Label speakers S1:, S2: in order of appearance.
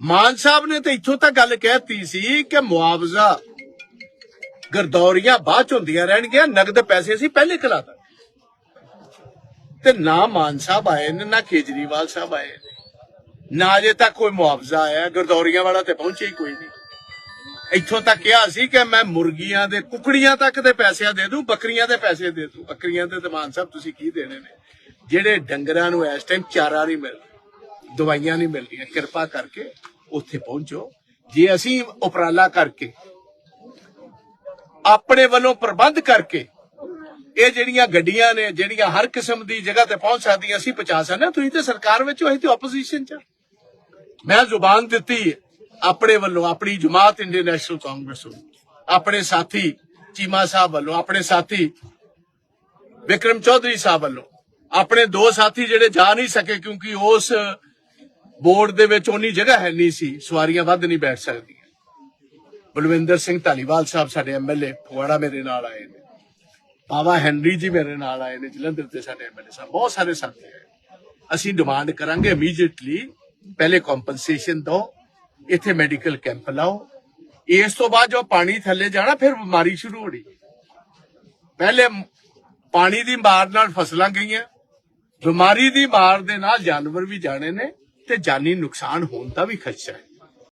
S1: ਮਾਨ ਸਾਹਿਬ ਨੇ ਤੇ ਇੱਥੋਂ ਤੱਕ ਗੱਲ ਕਹਿਤੀ ਸੀ ਕਿ ਮੁਆਵਜ਼ਾ ਗਰਦੌਰੀਆਂ ਬਾਅਦ ਚ ਹੁੰਦੀਆਂ ਰਹਿਣਗੀਆਂ, ਨਗਦ ਪੈਸੇ ਅਸੀਂ ਪਹਿਲੇ ਖਿਲਾ ਤੇ ਨਾ ਮਾਨ ਸਾਹਿਬ ਆਏ ਨੇ, ਨਾ ਕੇਜਰੀਵਾਲ ਸਾਹਿਬ ਆਏ ਨੇ। ਨਾ ਅਜੇ ਤੱਕ ਕੋਈ ਮੁਆਵਜ਼ਾ ਆਇਆ, ਗਰਦੌਰੀਆਂ ਵਾਲਾ ਤੇ ਪਹੁੰਚਿਆ ਹੀ ਕੋਈ ਨਹੀਂ। ਇੱਥੋਂ ਤੱਕ ਕਿਹਾ ਸੀ ਕਿ ਮੈਂ ਮੁਰਗੀਆਂ ਦੇ, ਕੁਕੜੀਆਂ ਤੱਕ ਦੇ ਪੈਸੇ ਦੇ ਦੂੰ, ਬੱਕਰੀਆਂ ਦੇ ਪੈਸੇ ਦੇ ਦੂੰ। ਬੱਕਰੀਆਂ ਦੇ ਤੇ ਮਾਨ ਸਾਹਿਬ ਤੁਸੀਂ ਕੀ ਦੇਣੇ ਨੇ? ਜਿਹੜੇ ਡੰਗਰਾਂ ਨੂੰ ਇਸ ਟਾਈਮ ਚਾਰਾ ਨਹੀਂ ਮਿਲ ਦਵਾਈਆਂ ਨਹੀਂ ਮਿਲਦੀਆਂ, ਕਿਰਪਾ ਕਰਕੇ ਉੱਥੇ ਪਹੁੰਚੋ ਜੇ ਅਸੀਂ ਉਪਰਾਲਾ ਕਰਕੇ, ਆਪਣੇ ਵੱਲੋਂ ਪ੍ਰਬੰਧ ਕਰਕੇ, ਇਹ ਜਿਹੜੀਆਂ ਗੱਡੀਆਂ ਨੇ, ਜਿਹੜੀਆਂ ਹਰ ਕਿਸਮ ਦੀ ਜਗ੍ਹਾ ਤੇ ਪਹੁੰਚ ਸਕਦੀਆਂ, ਅਸੀਂ ਪਹੁੰਚਾ ਸਕਦੇ ਹਾਂ। ਤੁਸੀਂ ਤੇ ਸਰਕਾਰ ਵਿੱਚ ਹੋ, ਅਸੀਂ ਤੇ ਆਪੋਜੀਸ਼ਨ ਚ ਮੈਂ ਜ਼ੁਬਾਨ ਦਿੱਤੀ ਆਪਣੇ ਵੱਲੋਂ, ਆਪਣੀ ਜਮਾਤ ਇੰਡੀਅਨ ਨੈਸ਼ਨਲ ਕਾਂਗਰਸ ਨੂੰ ਆਪਣੇ ਸਾਥੀ ਚੀਮਾ ਸਾਹਿਬ ਵੱਲੋਂ, ਆਪਣੇ ਸਾਥੀ ਵਿਕਰਮ ਚੌਧਰੀ ਸਾਹਿਬ ਵੱਲੋਂ, ਆਪਣੇ ਦੋ ਸਾਥੀ ਜਿਹੜੇ ਜਾ ਨਹੀਂ ਸਕੇ ਕਿਉਂਕਿ ਉਸ ਬੋਰਡ ਦੇ ਵਿੱਚ ਉਨੀ ਜਗ੍ਹਾ ਹੈ ਨਹੀਂ ਸੀ, ਸਵਾਰੀਆਂ ਵੱਧ ਨਹੀਂ ਬੈਠ ਸਕਦੀਆਂ। ਬਲਵਿੰਦਰ ਸਿੰਘ ਧਾਲੀਵਾਲ ਸਾਹਿਬ ਸਾਡੇ ਐਮਐਲਏ ਫਗਵਾੜਾ ਮੇਰੇ ਨਾਲ ਆਏ ਨੇ। ਬਾਬਾ ਹੈਨਰੀ ਜੀ ਮੇਰੇ ਨਾਲ ਆਏ ਨੇ, ਜਲੰਧਰ ਦੇ ਸਾਡੇ ਐਮਐਲਏ ਸਾਹਿਬ, ਬਹੁਤ ਸਾਰੇ ਸਾਥੀ ਆਏ ਅਸੀਂ ਡਿਮਾਂਡ ਕਰਾਂਗੇ ਇਮੀਡੀਏਟਲੀ ਪਹਿਲੇ ਕੰਪਨਸੇਸ਼ਨ ਦਿਓ, ਇੱਥੇ ਮੈਡੀਕਲ ਕੈਂਪ ਲਾਓ। ਇਸ ਤੋਂ ਬਾਅਦ ਜੋ ਪਾਣੀ ਥੱਲੇ ਜਾਣਾ, ਫਿਰ ਬਿਮਾਰੀ ਸ਼ੁਰੂ ਹੋਣੀ। ਪਹਿਲੇ ਪਾਣੀ ਦੀ ਮਾਰ ਨਾਲ ਫਸਲਾਂ ਗਈਆਂ, ਬਿਮਾਰੀ ਦੀ ਮਾਰ ਦੇ ਨਾਲ ਜਾਨਵਰ ਵੀ ਜਾਣੇ ਨੇ। ਤੇ ਜਾਨੀ ਨੁਕਸਾਨ ਹੋਣ ਦਾ ਵੀ ਖਦਸ਼ਾ ਹੈ।